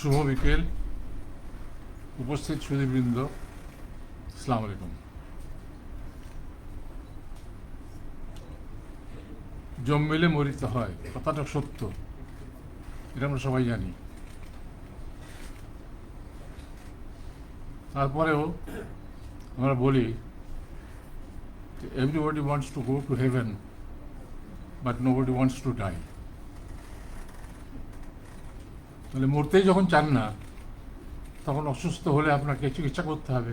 শুভ বিকেল। উপস্থিত সুদীবৃন্দ আসসালামু আলাইকুম। জম্মেলে মরিতে হয়, কথাটা সত্য। এটা আমরা সবাই জানি। তারপরেও আমরা বলি everybody wants to go to heaven but nobody wants to die তাহলে মরতেই যখন চান না, তখন অসুস্থ হলে আপনাকে চিকিৎসা করতে হবে।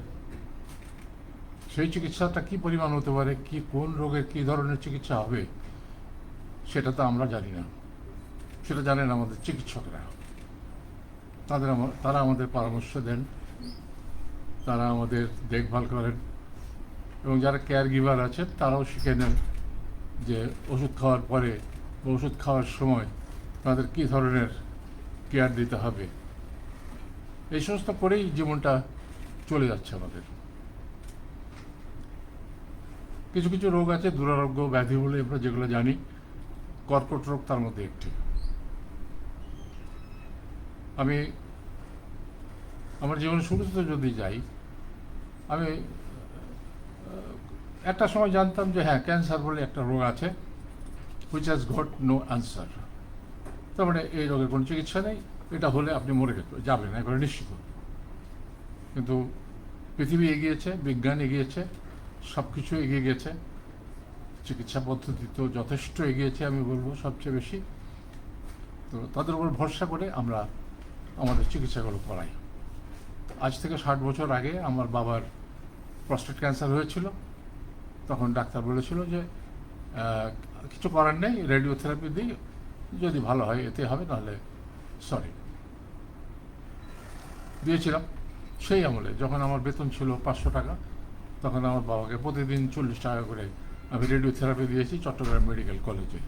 সেই চিকিৎসাটা কি পরিমাণ হতে পারে, কি, কোন রোগের কি ধরনের চিকিৎসা হবে, সেটা তো আমরা জানি না। সেটা জানেন আমাদের চিকিৎসকরা। তাদের তারা আমাদের পরামর্শ দেন, তারা আমাদের দেখভাল করেন, এবং যারা কেয়ার গিভার আছে, তারাও শিখে নেন যে ওষুধ খাওয়ার পরে ওষুধ খাওয়ার সময় তাদের কী ধরনের কেয়ার দিতে হবে। এই সমস্ত করেই জীবনটা চলে যাচ্ছে আমাদের। কিছু কিছু রোগ আছে, দুরারোগ্য, ব্যাধি বলে আমরা যেগুলো জানি, কর্কট রোগ তার মধ্যে একটি। আমি আমার জীবনের শুরুতে যদি যাই, আমি একটা সময় জানতাম যে হ্যাঁ ক্যান্সার বলে একটা রোগ আছে which has got no answer তার মানে এই রোগের কোনো চিকিৎসা নেই, এটা হলে আপনি মরে যাবেন একবারে নিশ্চিত কিন্তু পৃথিবী এগিয়েছে, বিজ্ঞান এগিয়েছে সব কিছু এগিয়ে গেছে, চিকিৎসা পদ্ধতি তো যথেষ্ট এগিয়েছে, আমি বলব সবচেয়ে বেশি। তো তাদের উপর ভরসা করে আমরা আমাদের চিকিৎসাগুলো করাই। আজ থেকে ষাট বছর আগে আমার বাবার প্রস্টেট ক্যান্সার হয়েছিল। তখন ডাক্তার বলেছিল যে কিছু করার নেই, রেডিওথেরাপি দিই যদি ভালো হয়, এতে হবে, নাহলে সরি দিয়েছিলাম সেই আমলে। যখন আমার বেতন ছিল পাঁচশো টাকা, তখন আমার বাবাকে প্রতিদিন চল্লিশ টাকা করে আমি রেডিওথেরাপি দিয়েছি চট্টগ্রাম মেডিকেল কলেজে।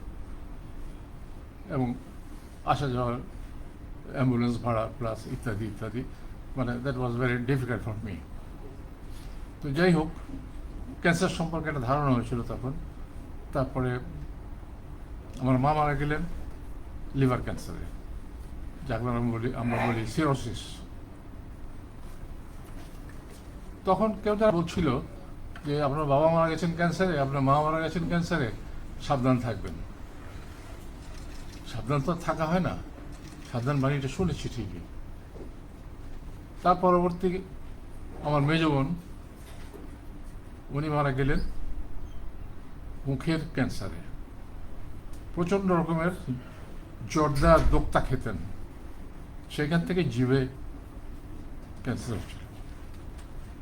এবং আসা যাওয়ার অ্যাম্বুলেন্স ভাড়া প্লাস ইত্যাদি ইত্যাদি মানে that was very difficult for me তো যাই হোক ক্যান্সার সম্পর্কে একটা ধারণা হয়েছিল তখন। তারপরে আমার মা মারা গেলেন। লিভার ক্যান্সারে যাকে আমরা বলি সিরোসিস তখন কেউ যারা বলছিল যে আপনার বাবা মারা গেছেন ক্যান্সারে আপনার মা মারা গেছেন ক্যান্সারে সাবধান থাকবেন সাবধান তো থাকা হয় না সাবধান বাণীটা শুনেছি ঠিকই তার পরবর্তী আমার মেজ বোন উনি মারা গেলেন মুখের ক্যান্সারে প্রচণ্ড রকমের জর্দা দোক্তা খেতেন। সেখান থেকে জিভে ক্যান্সার হচ্ছিল।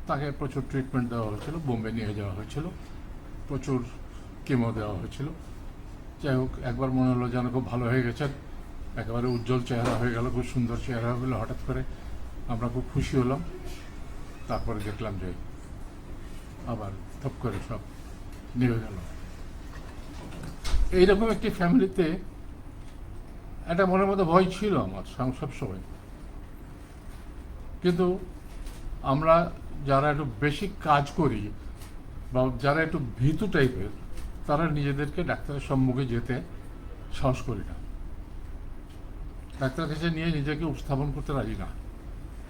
তাকে প্রচুর ট্রিটমেন্ট দেওয়া হয়েছিল, বোম্বে নিয়ে যাওয়া হয়েছিল, প্রচুর কেমো দেওয়া হয়েছিল। যাই হোক, একবার মনে হলো যেন খুব ভালো হয়ে গেছেন একেবারে উজ্জ্বল চেহারা হয়ে গেল, খুব সুন্দর চেহারা হয়ে গেলো। হঠাৎ করে আমরা খুব খুশি হলাম। তারপরে দেখলাম যে আবার থপ করে সব নিভে গেল। এইরকম একটি ফ্যামিলিতে একটা মনের মধ্যে ভয় ছিল আমার সব- সবসময় কিন্তু আমরা যারা একটু বেশি কাজ করি বা যারা একটু ভীতু টাইপের, তারা নিজেদেরকে ডাক্তারের সম্মুখে যেতে সাহস করি না। ডাক্তারের কাছে নিয়ে নিজেকে উপস্থাপন করতে রাজি না।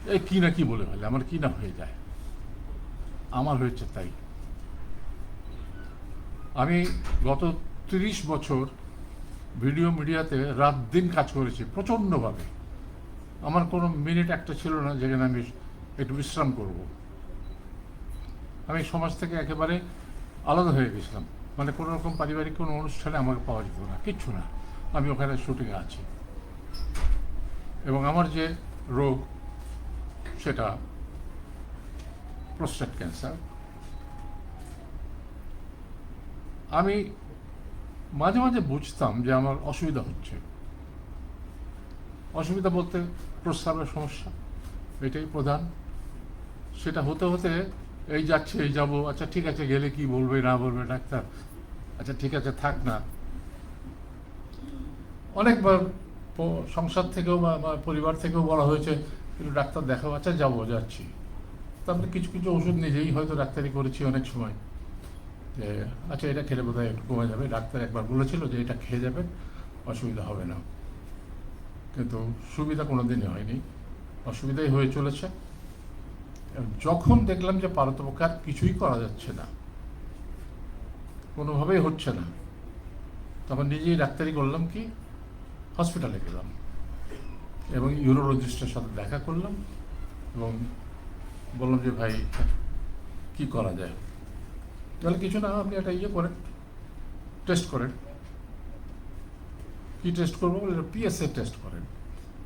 এই কি না কি বলে ফেলে, আমার কি না হয়ে যায়? আমার হয়েছে তাই। আমি গত তিরিশ বছর ভিডিও মিডিয়াতে রাত দিন কাজ করেছি, প্রচণ্ডভাবে। আমার কোনো মিনিট একটা ছিল না যেখানে আমি একটু বিশ্রাম করব। আমি সমাজ থেকে একেবারে আলাদা হয়ে গেছিলাম। মানে কোনো রকম পারিবারিক কোনো অনুষ্ঠানে আমাকে পাওয়া যেত না, কিচ্ছু না। আমি ওখানে শুটিংয়ে আছি। এবং আমার যে রোগ, সেটা প্রস্টেট ক্যান্সার আমি মাঝে মাঝে বুঝতাম যে আমার অসুবিধা হচ্ছে। অসুবিধা বলতে প্রস্রাবের সমস্যা, এটাই প্রধান। সেটা হতে হতে এই যাচ্ছে, এই যাব আচ্ছা ঠিক আছে, গেলে কি বলবে, না বলবে, ডাক্তার? আচ্ছা ঠিক আছে, থাক না। অনেকবার সংসার থেকেও বা পরিবার থেকেও বলা হয়েছে কিন্তু ডাক্তার দেখাও আচ্ছা যাব, যাচ্ছি। তারপরে কিছু কিছু ওষুধ নিজেই হয়তো ডাক্তারি করেছি অনেক সময়। যে আচ্ছা এটা খেলে বোধহয় একটু কমে যাবে। ডাক্তার একবার বলেছিল যে এটা খেয়ে যাবে অসুবিধা হবে না। কিন্তু সুবিধা কোনো দিনই হয়নি। অসুবিধাই হয়ে চলেছে। যখন দেখলাম যে পারতপক্ষে আর কিছুই করা যাচ্ছে না, কোনোভাবেই হচ্ছে না, তখন নিজেই ডাক্তারি করলাম কি, হসপিটালে গেলাম এবং ইউরোলজিস্টের সাথে দেখা করলাম এবং বললাম যে, ভাই, কি করা যায়? তাহলে কিছু না, আপনি একটা ইয়ে করেন টেস্ট করেন। কি টেস্ট করব বলে? পিএসএ টেস্ট করেন।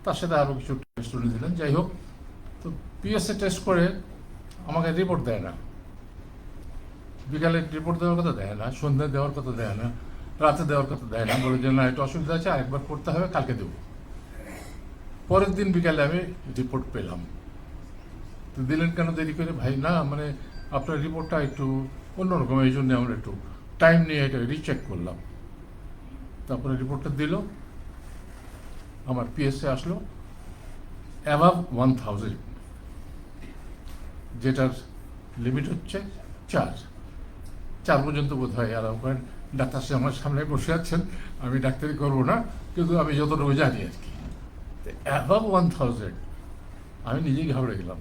তার সাথে আরও কিছু টেস্ট উনি দিলেন যাই হোক, তো পিএসএ টেস্ট করে আমাকে রিপোর্ট দেয় না। বিকালে রিপোর্ট দেওয়ার কথা দেয় না সন্ধ্যা দেওয়ার কথা দেয় না, রাতে দেওয়ার কথা দেয় না। বলে যে, না, একটু অসুবিধা আছে, আরেকবার করতে হবে, কালকে দেবো। পরের দিন বিকালে আমি রিপোর্ট পেলাম। তো দিলেন কেন দেরি করে? ভাই, না মানে আপনার রিপোর্টটা একটু অন্যরকম এই জন্য আমরা একটু টাইম নিয়ে এটা রিচেক করলাম। তারপরে রিপোর্টটা দিল। আমার পিএসএ আসলো। অ্যাভাব ওয়ান থাউজেন্ড যেটার লিমিট হচ্ছে চার। চার পর্যন্ত বোধ হয় আর করেন। ডাক্তার সাহেব আমার সামনে বসে আছেন। আমি ডাক্তারি করব না, কিন্তু আমি যতটুকু জানি আর কি। অ্যাভাব ওয়ান থাউজেন্ড আমি নিজেই ঘাবড়ে গেলাম।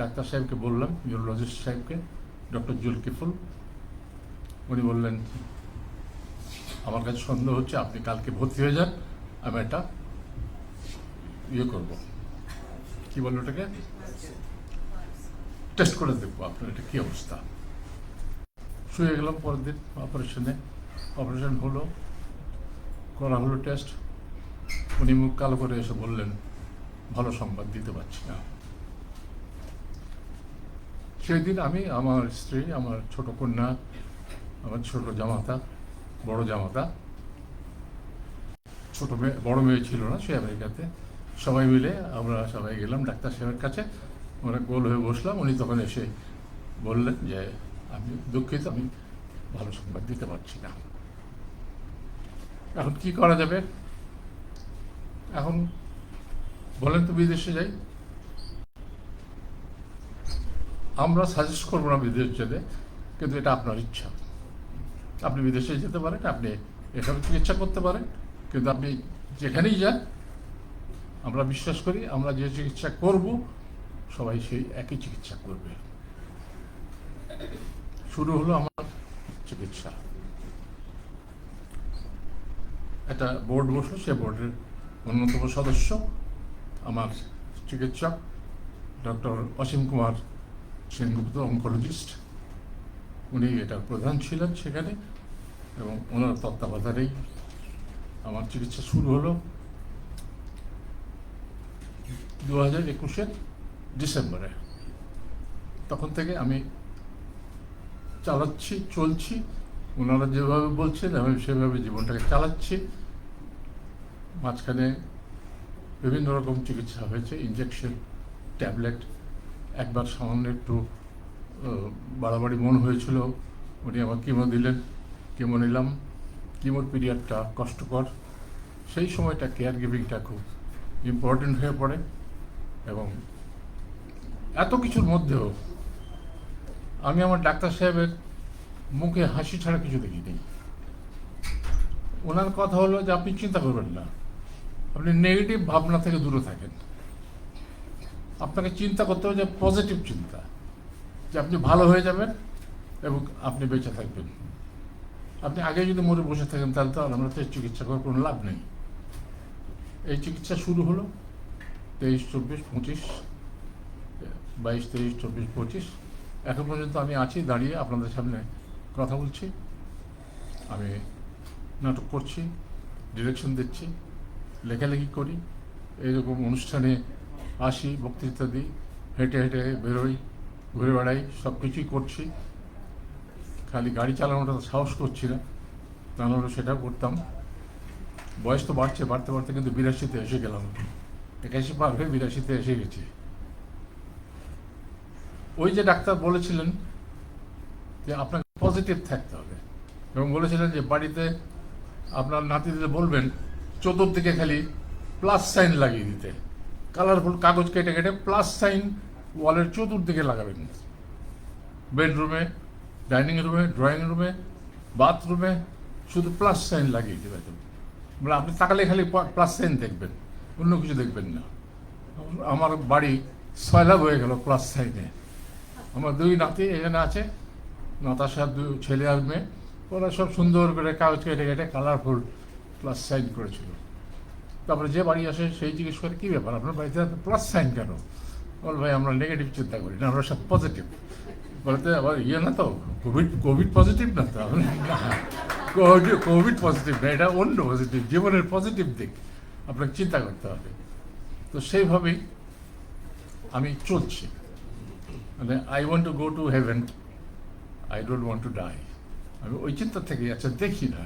ডাক্তার সাহেবকে বললাম ইউরোলজিস্ট সাহেবকে ডক্টর জুলকিফুল, উনি বললেন, আমার কাছে সন্দেহ হচ্ছে আপনি কালকে ভর্তি হয়ে যান, আমি একটা ইয়ে করব। কি বলল ওটাকে? টেস্ট করে দেখব আপনার এটা কি অবস্থা। শুয়ে গেলাম পরের দিন অপারেশনে অপারেশন হলো, করা হলো টেস্ট উনি মুখ কালো করে এসে বললেন, ভালো সংবাদ দিতে পারছি না। সেই দিন আমি আমার স্ত্রী, আমার ছোট কন্যা, আমার ছোট জামাতা, বড় জামাতা, ছোট মেয়ে, বড় মেয়ে ছিল না সে আমেরিকাতে। সবাই মিলে আমরা সবাই গেলাম ডাক্তার সাহেবের কাছে। আমরা গোল হয়ে বসলাম। উনি তখন এসে বললেন যে আমি দুঃখিত, আমি ভালো সংবাদ দিতে পারছি না। এখন কি করা যাবে? এখন বলেন তো বিদেশে যাই। আমরা সাজেস্ট করব না বিদেশ যেতে, কিন্তু এটা আপনার ইচ্ছা। আপনি বিদেশে যেতে পারেন, আপনি এখানে চিকিৎসা করতে পারেন, কিন্তু আপনি যেখানেই যান, আমরা বিশ্বাস করি, আমরা যে চিকিৎসা করব, সবাই সেই একই চিকিৎসা করবে। শুরু হলো আমার চিকিৎসা। একটা বোর্ড বসল, সে বোর্ডের অন্যতম সদস্য, আমার চিকিৎসক, ডক্টর অসীম কুমার সেনগুপ্ত অঙ্কোলজিস্ট, উনি এটার প্রধান ছিলেন সেখানে এবং ওনার তত্ত্বাবধানেই আমার চিকিৎসা শুরু হলো দু হাজার একুশের ডিসেম্বরে। তখন থেকে আমি চালাচ্ছি, চলছি, ওনারা যেভাবে বলছেন, আমি সেভাবে জীবনটাকে চালাচ্ছি। মাঝখানে বিভিন্ন রকম চিকিৎসা হয়েছে ইঞ্জেকশন ট্যাবলেট একবার সামান্য একটু বাড়াবাড়ি মন হয়েছিল, উনি আমার কিমো দিলেন, কিমো নিলাম, কিমোর পিরিয়ডটা কষ্টকর। সেই সময়টা কেয়ার গিভিংটা খুব ইম্পর্টেন্ট হয়ে পড়ে এবং এত কিছুর মধ্যেও আমি আমার ডাক্তার সাহেবের মুখে হাসি ছাড়া কিছু দেখিনি। ওনার কথা হলো যে, আপনি চিন্তা করবেন না। আপনি নেগেটিভ ভাবনা থেকে দূরে থাকেন। আপনাকে চিন্তা করতে হবে যে পজিটিভ চিন্তা, যে আপনি ভালো হয়ে যাবেন এবং আপনি বেঁচে থাকবেন। আপনি আগে যদি মরে বসে থাকেন তাহলে তো আমরা তো চিকিৎসা করার কোনো লাভ নেই। এই চিকিৎসা শুরু হলো তেইশ, চব্বিশ, পঁচিশ, বাইশ, তেইশ, চব্বিশ, পঁচিশ। এখন পর্যন্ত আমি আছি, দাঁড়িয়ে আপনাদের সামনে কথা বলছি। আমি নাটক করছি ডিরেকশন দিচ্ছি, লেখালেখি করি। এইরকম অনুষ্ঠানে আসি, বক্তৃতা দিই, হেঁটে হেঁটে বেরোই, ঘুরে বেড়াই সব কিছুই করছি। খালি গাড়ি চালানোটা সাহস করছি না তা নাহলে সেটাও করতাম। বয়স তো বাড়ছে, বাড়তে বাড়তে কিন্তু বিরাশিতে এসে গেলাম। একাশি পার হয়ে বিরাশিতে এসে গেছি। ওই যে ডাক্তার বলেছিলেন যে আপনাকে পজিটিভ থাকতে হবে এবং বলেছিলেন যে বাড়িতে আপনার নাতিদের বলবেন, চতুর্দিকে খালি প্লাস সাইন লাগিয়ে দিতে। কালারফুল কাগজ কেটে কেটে প্লাস সাইন ওয়ালের চতুর্দিকে লাগাবেন। বেডরুমে ডাইনিং রুমে ড্রয়িং রুমে বাথরুমে শুধু প্লাস সাইন লাগিয়ে দেবেন মানে আপনি তাকালে খালি প্লাস সাইন দেখবেন, অন্য কিছু দেখবেন না। আমার বাড়ি সয়লাভ হয়ে গেল প্লাস সাইনে আমার দুই নাতি এখানে আছে নাতাশার দুই ছেলে আর মেয়ে। ওরা সব সুন্দর করে কাগজ কেটে কেটে কালারফুল প্লাস সাইন করেছিল। তারপরে যে বাড়ি আসে, সেই জিজ্ঞেস করে, কী ব্যাপার? আপনার বাড়িতে প্লাস সাইন কেন? বল, ভাই, আমরা নেগেটিভ চিন্তা করি না, আমরা সব পজিটিভ বলতে, আবার ইয়ে না তো কোভিড কোভিড পজিটিভ না তো? কোভিড কোভিড পজিটিভ না, এটা অন্য পজিটিভ জীবনের পজিটিভ দিক। আপনাকে চিন্তা করতে হবে। তো সেইভাবেই আমি চলছি। মানে I want to go to heaven I don't want to die আমি ওই চিন্তা থেকে আচ্ছা দেখি না,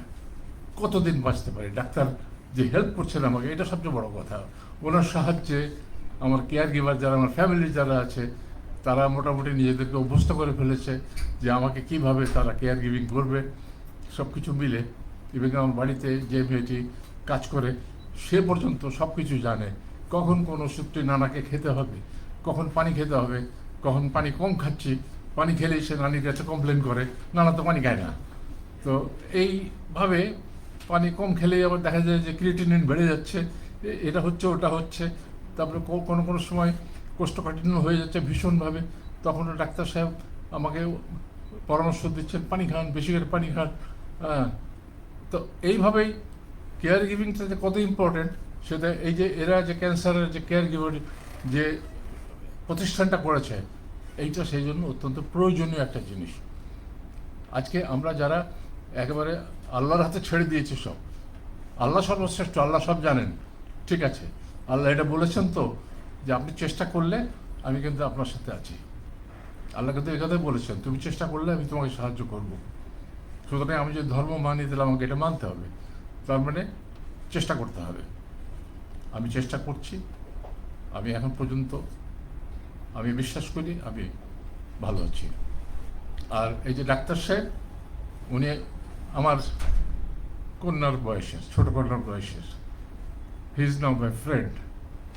কতদিন বাঁচতে পারি? ডাক্তার যে হেল্প করছেন আমাকে, এটা সবচেয়ে বড় কথা। ওনার সাহায্যে আমার কেয়ার গিভার যারা, আমার ফ্যামিলি যারা আছে, তারা মোটামুটি নিজেদেরকে অভ্যস্ত করে ফেলেছে যে আমাকে কীভাবে তারা কেয়ার গিভিং করবে সব কিছু মিলে। ইভেন আমার বাড়িতে যে মেয়েটি কাজ করে, সে পর্যন্ত সব কিছু জানে। কখন কোন ওষুধটি নানাকে খেতে হবে, কখন পানি খেতে হবে, কখন পানি কম খাচ্ছি, পানি খেলেই সে নানির কাছে কমপ্লেন করে, নানা তো পানি খায় না। তো এইভাবে পানি কম খেলেই আবার দেখা যায় যে ক্রিয়েটিনিন বেড়ে যাচ্ছে। এটা হচ্ছে, ওটা হচ্ছে। তারপরে কোনো কোনো সময় কোষ্ঠকাঠিন্য হয়ে যাচ্ছে ভীষণভাবে। তখন ডাক্তার সাহেব আমাকে পরামর্শ দিচ্ছেন, পানি খান, বেশি করে পানি খান। হ্যাঁ। তো এইভাবেই কেয়ার গিভিংটা যে কত ইম্পর্টেন্ট সেটা এই যে এরা যে ক্যান্সারের যে কেয়ার গিভার যে প্রতিষ্ঠানটা করেছে, এইটা সেই জন্য অত্যন্ত প্রয়োজনীয় একটা জিনিস। আজকে আমরা যারা একেবারে আল্লাহর হাতে ছেড়ে দিয়েছি সব। আল্লাহ সর্বশ্রেষ্ঠ, আল্লাহ সব জানেন। ঠিক আছে। আল্লাহ এটা বলেছেন তো যে আপনি চেষ্টা করলে আমি কিন্তু আপনার সাথে আছি। আল্লাহ কিন্তু কথাই বলেছেন, তুমি চেষ্টা করলে আমি তোমাকে সাহায্য করব। সুতরাং আমি যদি ধর্ম মানিয়ে দিলাম আমাকে এটা মানতে হবে। তার মানে চেষ্টা করতে হবে। আমি চেষ্টা করছি। আমি এখন পর্যন্ত আমি বিশ্বাস করি, আমি ভালো আছি। আর এই যে ডাক্তার সাহেব, উনি আমার কন্যার বয়সের ছোট কন্যার বয়সের he is now my friend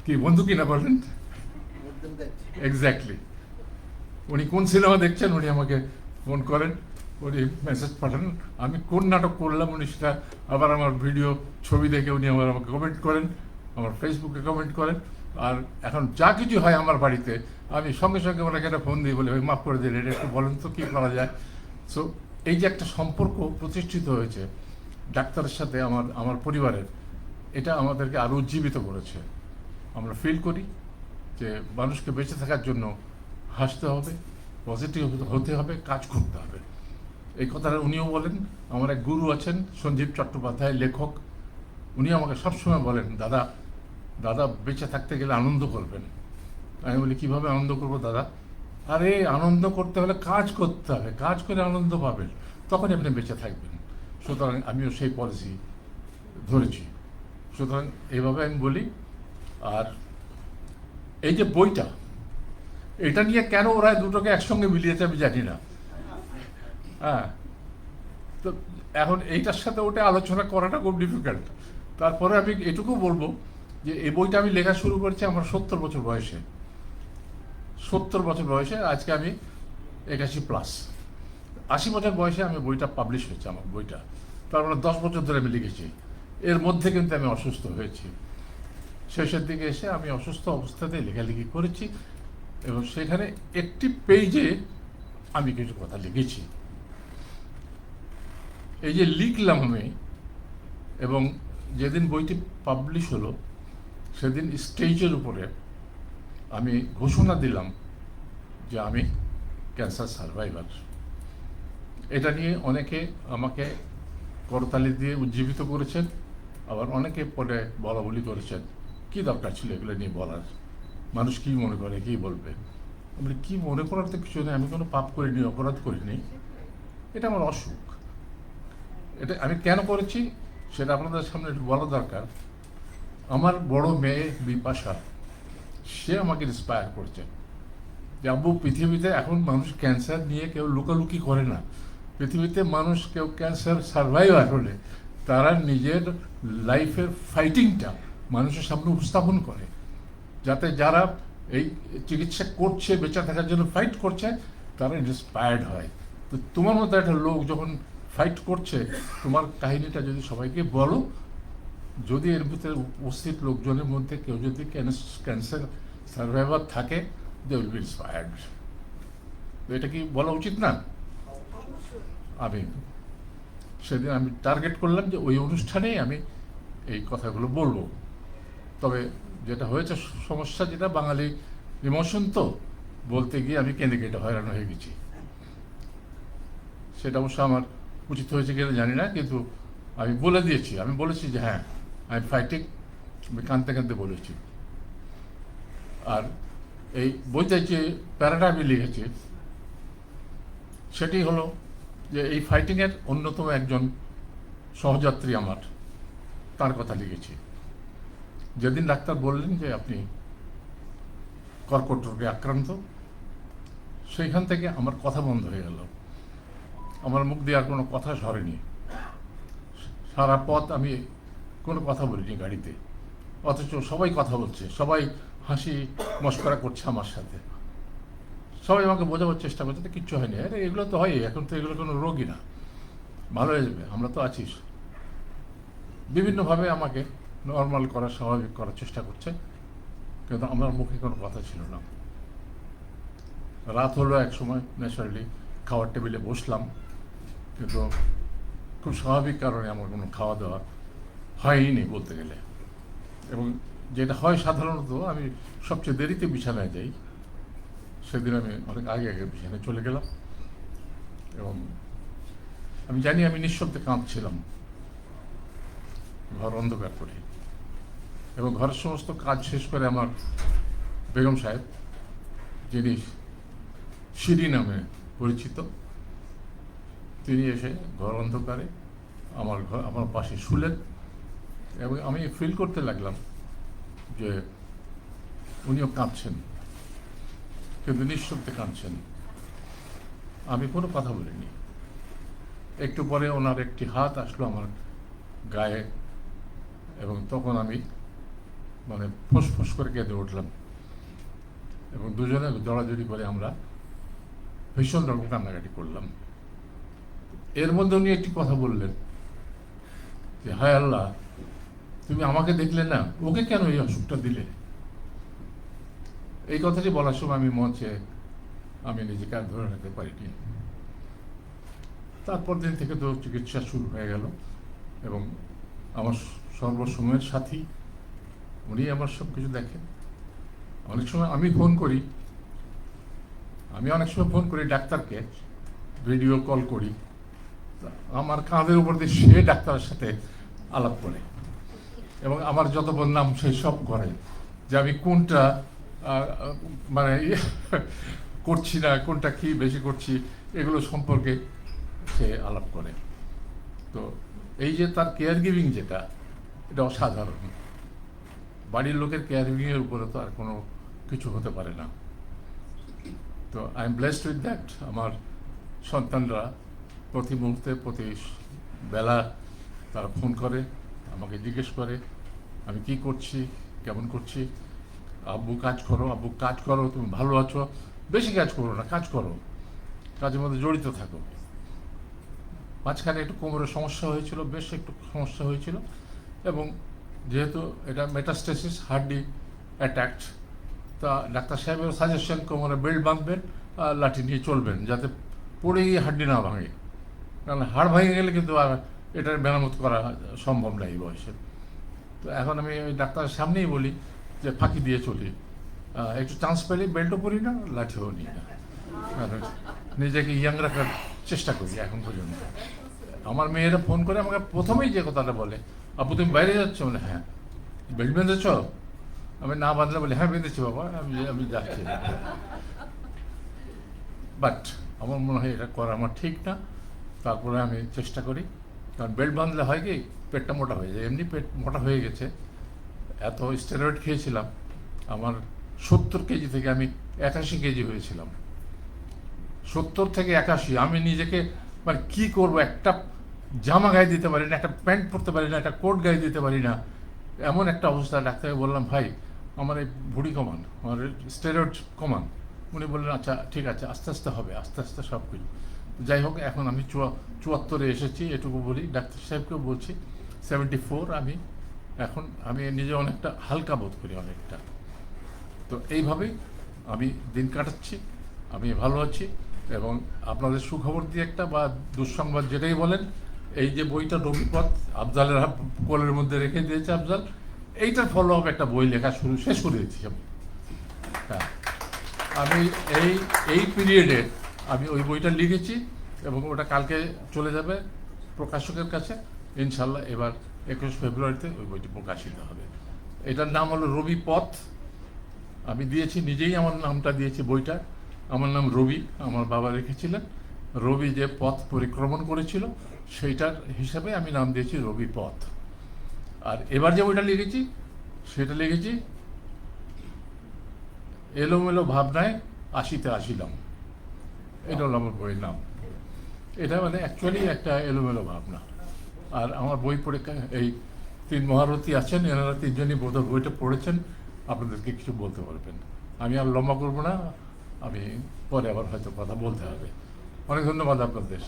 কি, বন্ধু কিনা বলেন? এক্স্যাক্টলি উনি কোন সিনেমা দেখছেন, উনি আমাকে ফোন করেন, উনি মেসেজ পাঠান। আমি কোন নাটক করলাম, উনি সেটা আবার আমার ভিডিও ছবি দেখে উনি আবার আমাকে কমেন্ট করেন, আমার ফেসবুকে কমেন্ট করেন। আর এখন যা কিছু হয় আমার বাড়িতে, আমি সঙ্গে সঙ্গে ওনাকে একটা ফোন দিয়ে বলি মাফ করে দিন এটা একটু বলেন তো, কী করা যায়? সো এই যে একটা সম্পর্ক প্রতিষ্ঠিত হয়েছে ডাক্তারের সাথে আমার আমার পরিবারের, এটা আমাদেরকে আরও উজ্জীবিত করেছে। আমরা ফিল করি যে মানুষকে বেঁচে থাকার জন্য হাসতে হবে পজিটিভ হতে হবে, কাজ করতে হবে। এই কথাটা উনিও বলেন, আমার এক গুরু আছেন, সঞ্জীব চট্টোপাধ্যায়, লেখক। উনি আমাকে সবসময় বলেন, দাদা দাদা বেঁচে থাকতে গেলে আনন্দ করবেন। আমি বলি, কীভাবে আনন্দ করব দাদা? আরে, আনন্দ করতে হলে কাজ করতে হবে, কাজ করে আনন্দ পাবেন। তখনই আপনি বেঁচে থাকবেন। সুতরাং আমিও সেই পলিসি ধরেছি। সুতরাং এইভাবে আমি বলি, আর এই যে বইটা, এটা নিয়ে কেন ওরা দুটোকে একসঙ্গে মিলিয়েছে আমি জানি না। হ্যাঁ তো এখন এইটার সাথে ওটা আলোচনা করাটা খুব ডিফিকাল্ট তারপরে আমি এটুকু বলব যে, এই বইটা আমি লেখা শুরু করেছি আমার সত্তর বছর বয়সে। সত্তর বছর বয়সে আজকে আমি একাশি প্লাস আশি বছর বয়সে আমি বইটা পাবলিশ হয়েছে, আমার বইটা। তার মানে দশ বছর ধরে আমি লিখেছি। এর মধ্যে কিন্তু আমি অসুস্থ হয়েছি। শেষের দিকে এসে আমি অসুস্থ অবস্থাতেই লেখালেখি করেছি এবং সেখানে একটি পেজে আমি কিছু কথা লিখেছি। এই যে লিখলাম আমি এবং যেদিন বইটি পাবলিশ হলো, সেদিন স্টেজের উপরে আমি ঘোষণা দিলাম যে আমি ক্যান্সার সার্ভাইভার এটা নিয়ে অনেকে আমাকে করতালি দিয়ে উজ্জীবিত করেছেন, আবার অনেকে পরে বলা বলি করেছেন, কী দরকার ছিল এগুলো নিয়ে বলার? মানুষ কি মনে করে, কি বলবে? আমি কি মনে করার তো কিছু নেই, আমি কোনো পাপ করিনি, অপরাধ করিনি। এটা আমার অসুখ। এটা আমি কেন করেছি সেটা আপনাদের সামনে একটু বলা দরকার। আমার বড় মেয়ে বিপাশা সে আমাকে ইন্সপায়ার করছে। যে আব্বু পৃথিবীতে এখন মানুষ ক্যান্সার নিয়ে কেউ লুকালুকি করে না। পৃথিবীতে মানুষ কেউ ক্যান্সার সার্ভাইভার হলে তারা নিজের লাইফের ফাইটিংটা মানুষের সামনে উপস্থাপন করে। যাতে যারা এই চিকিৎসা করছে, বেঁচে থাকার জন্য ফাইট করছে, তারা ইন্সপায়ার্ড হয়। তো তোমার মতো একটা লোক যখন ফাইট করছে, তোমার কাহিনীটা যদি সবাইকে বলো যদি এর ভিতরে উপস্থিত লোকজনের মধ্যে কেউ যদি ক্যান্সার সার্ভাইভার থাকে দে উইল বি ইন্সপায়ার্ড এটা কি বলা উচিত না? আমি সেদিন আমি টার্গেট করলাম যে ওই অনুষ্ঠানেই আমি এই কথাগুলো বলব। তবে যেটা হয়েছে সমস্যা যেটা, বাঙালি ইমোশন তো, বলতে গিয়ে আমি কেঁদে কেটে হয়রান হয়ে গেছি। সেটা অবশ্য আমার উচিত হয়েছে কিনা জানি না, কিন্তু আমি বলে দিয়েছি। আমি বলেছি যে হ্যাঁ আমি ফাইটিং আমি কাঁদতে কাঁদতে বলেছি। আর এই বইতে যে প্যারাটা আমি লিখেছি, সেটি হলো যে এই ফাইটিংয়ের অন্যতম একজন সহযাত্রী আমার, তার কথা লিখেছি। যেদিন ডাক্তার বললেন যে আপনি কর্কট রোগে আক্রান্ত, সেইখান থেকে আমার কথা বন্ধ হয়ে গেল। আমার মুখ দিয়ে আর কোনো কথা সরেনি। সারা পথ আমি কোনো কথা বলিনি গাড়িতে। অথচ সবাই কথা বলছে, সবাই হাসি মস্করা করছে আমার সাথে। সবাই আমাকে বোঝাবার চেষ্টা করছে, তো কিচ্ছু হয়নি। আরে, এগুলো তো হয় এখন তো এগুলো কোনো রোগই না। ভালো হয়ে যাবে, আমরা তো আছি। বিভিন্নভাবে আমাকে নর্মাল করা, স্বাভাবিক করার চেষ্টা করছে, কিন্তু আমার মুখে কোনো কথা ছিল না। রাত হলো এক সময় ন্যাচারালি খাওয়ার টেবিলে বসলাম, কিন্তু খুব স্বাভাবিক কারণে আমার কোনো খাওয়া দাওয়া হয়নি বলতে গেলে। এবং যেটা হয় সাধারণত, আমি সবচেয়ে দেরিতে বিছানায় যাই। সেদিন আমি অনেক আগে আগে বিছানায় চলে গেলাম। এবং আমি জানি আমি নিঃশব্দে কাঁদছিলাম। ঘর অন্ধকার করে। এবং ঘরের সমস্ত কাজ শেষ করে আমার বেগম সাহেব, যিনি সিঁড়ি নামে পরিচিত, তিনি এসে ঘর অন্ধকারে আমার ঘর আমার পাশে শুলেন। এবং আমি ফিল করতে লাগলাম যে উনিও কাঁদছেন, কিন্তু নিঃশব্দে কাঁদছেন। আমি কোনো কথা বলিনি। একটু পরে ওনার একটি হাত আসলো আমার গায়ে এবং তখন আমি মানে ফোঁস করে কেঁদে উঠলাম এবং দুজনে জড়াজড়ি করে আমরা ভীষণ রকম কান্নাকাটি করলাম। এর মধ্যে উনি একটি কথা বললেন যে, হায় আল্লাহ তুমি আমাকে দেখলে না, ওকে কেন এই অসুখটা দিলে? এই কথাটি বলার সময় আমি মঞ্চে আমি নিজেকে আর ধরে রাখতে পারিনি। তারপর দিন থেকে তো চিকিৎসা শুরু হয়ে গেল এবং আমার সর্বসময়ের সাথী, উনি আমার সব কিছু দেখেন। অনেক সময় আমি ফোন করি, আমি অনেক সময় ফোন করি ডাক্তারকে, ভিডিও কল করি। আমার কাঁধের উপর দিয়ে সে ডাক্তারের সাথে আলাপ করে। এবং আমার যত বদনাম সে সব করে। যে আমি কোনটা মানে করছি না, কোনটা কি বেশি করছি, এগুলো সম্পর্কে সে আলাপ করে। তো এই যে তার কেয়ার গিভিং যেটা, এটা অসাধারণ। বাড়ির লোকের কেয়ার গিভিংয়ের উপরে তো আর কোনো কিছু হতে পারে না। তো I am blessed with that আমার সন্তানরা প্রতি মুহূর্তে, প্রতি বেলা তারা ফোন করে। আমাকে জিজ্ঞেস করে, আমি কি করছি, কেমন করছি? আব্বু, কাজ করো, আব্বু, কাজ করো, তুমি ভালো আছো? বেশি কাজ করো না, কাজ করো। কাজের মধ্যে জড়িত থাকো। মাঝখানে একটু কোমরের সমস্যা হয়েছিল, বেশ একটু সমস্যা হয়েছিল এবং যেহেতু এটা মেটাস্টেসিস হার্ডি অ্যাট্যাক্ট তা ডাক্তার সাহেবের সাজেশন কোমরে বেল্ট বাঁধবেন, আর লাঠি নিয়ে চলবেন, যাতে পড়ে গিয়ে হাড্ডি না ভাঙে। কারণ হাড় ভেঙে গেলে কিন্তু আর এটার মেরামত করা সম্ভব না এই বয়সে। তো এখন আমি ওই ডাক্তারের সামনেই বলি যে ফাঁকি দিয়ে চলি। একটু চান্স পেলে বেল্টও পরি না, লাঠিও নিই না। নিজেকে ইয়াং রাখার চেষ্টা করি এখন পর্যন্ত। আমার মেয়েরা ফোন করে আমাকে প্রথমেই যে কথাটা বলে, আপু, তুমি বাইরে যাচ্ছ? মানে হ্যাঁ। বেল্ট বেঁধেছ? আমি না বাঁধলে বলি হ্যাঁ বেঁধেছি বাবা, আমি আমি যাচ্ছি। বাট আমার মনে হয় এটা করা আমার ঠিক না। তারপরে আমি চেষ্টা করি। কারণ বেল্ট বাঁধলে হয় কি, পেটটা মোটা হয়ে যায়। এমনি পেট মোটা হয়ে গেছে। এত স্টেরয়েড খেয়েছিলাম। আমার সত্তর কেজি থেকে আমি একাশি কেজি হয়েছিলাম। সত্তর থেকে একাশি, আমি নিজেকে মানে কি করব? একটা জামা গায়ে দিতে পারি না, একটা প্যান্ট পরতে পারি না, একটা কোট গায়ে দিতে পারি না। এমন একটা অবস্থা, ডাক্তারকে বললাম, ভাই, আমার এই ভুড়ি কমান, আমার স্টেরয়েড কমান। উনি বললেন আচ্ছা ঠিক আছে, আস্তে আস্তে হবে, আস্তে আস্তে সব কিছু। যাই হোক, এখন আমি চুয়া, চুয়াত্তরে এসেছি, এটুকু বলি। ডাক্তার সাহেবকেও বলছি, সেভেন্টি ফোর আমি এখন, আমি নিজে অনেকটা হালকা বোধ করি অনেকটা। তো এইভাবেই আমি দিন কাটাচ্ছি, আমি ভালো আছি এবং আপনাদের সুখবর দিয়ে একটা বা দুঃসংবাদ যেটাই বলেন, এই যে বইটা রবিপথ, আফজালের কোলের মধ্যে রেখে দিয়েছে আফজাল, এইটার ফলো আপ একটা বই লেখা শুরু, শেষ করে দিয়েছি আমি। হ্যাঁ। আমি এই এই পিরিয়ডে আমি ওই বইটা লিখেছি এবং ওটা কালকে চলে যাবে প্রকাশকের কাছে। ইনশাল্লাহ এবার একুশ ফেব্রুয়ারিতে ওই বইটি প্রকাশিত হবে। এটার নাম হলো রবি পথ। আমি দিয়েছি, নিজেই আমার নামটা দিয়েছি বইটা। আমার নাম রবি, আমার বাবা রেখেছিলেন। রবি যে পথ পরিক্রমণ করেছিল, সেইটার হিসাবে আমি নাম দিয়েছি রবি পথ। আর এবার যে বইটা লিখেছি, সেটা লিখেছি এলোমেলো ভাবনায় আসিতে আসিলাম। এটা হলো আমার বইয়ের নাম। এটা মানে অ্যাকচুয়ালি একটা এলোমেলো ভাবনা। আর আমার বই পড়ে এই তিন মহারথী আছেন, এনারা তিনজনই বোধ বইটা পড়েছেন। আপনাদেরকে কিছু বলতে পারবেন। আমি আর লম্বা করব না, আমি পরে আবার হয়তো কথা বলতে হবে। অনেক ধন্যবাদ আপনাদের।